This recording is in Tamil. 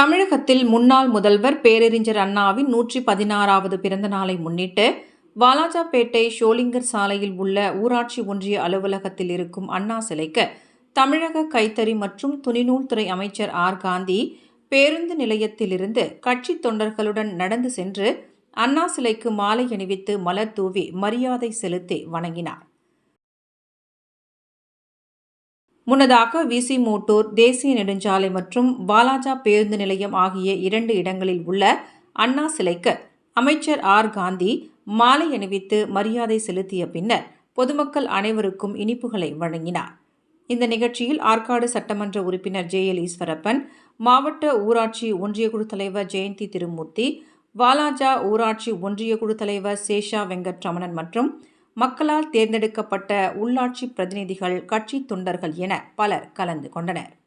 தமிழகத்தில் முன்னாள் முதல்வர் பேரறிஞர் அண்ணாவின் நூற்றி பதினாறாவது பிறந்த நாளை முன்னிட்டு வாலாஜாபேட்டை ஷோலிங்கர் சாலையில் உள்ள ஊராட்சி ஒன்றிய அலுவலகத்தில் இருக்கும் அண்ணா சிலைக்கு தமிழக கைத்தறி மற்றும் துணிநூல்துறை அமைச்சர் ஆர். காந்தி பேருந்து நிலையத்திலிருந்து கட்சி தொண்டர்களுடன் நடந்து சென்று அண்ணா சிலைக்கு மாலை அணிவித்து மலர் தூவி மரியாதை செலுத்தி வணங்கினார். முன்னதாக விசி மோட்டூர் தேசிய நெடுஞ்சாலை மற்றும் வாலாஜா பேருந்து நிலையம் ஆகிய இரண்டு இடங்களில் உள்ள அண்ணா சிலைக்கு அமைச்சர் ஆர். காந்தி மாலை அணிவித்து மரியாதை செலுத்திய பின்னர் பொதுமக்கள் அனைவருக்கும் இனிப்புகளை வழங்கினார். இந்த நிகழ்ச்சியில் ஆற்காடு சட்டமன்ற உறுப்பினர் ஜே. எல். ஈஸ்வரப்பன் மாவட்ட ஊராட்சி ஒன்றியக்குழு தலைவர் ஜெயந்தி திருமூர்த்தி வாலாஜா ஊராட்சி ஒன்றியக்குழு தலைவர் சேஷா வெங்கட்ரமணன் மற்றும் மக்களால் தேர்ந்தெடுக்கப்பட்ட உள்ளாட்சி பிரதிநிதிகள் கட்சி தொண்டர்கள் என பலர் கலந்து கொண்டனர்.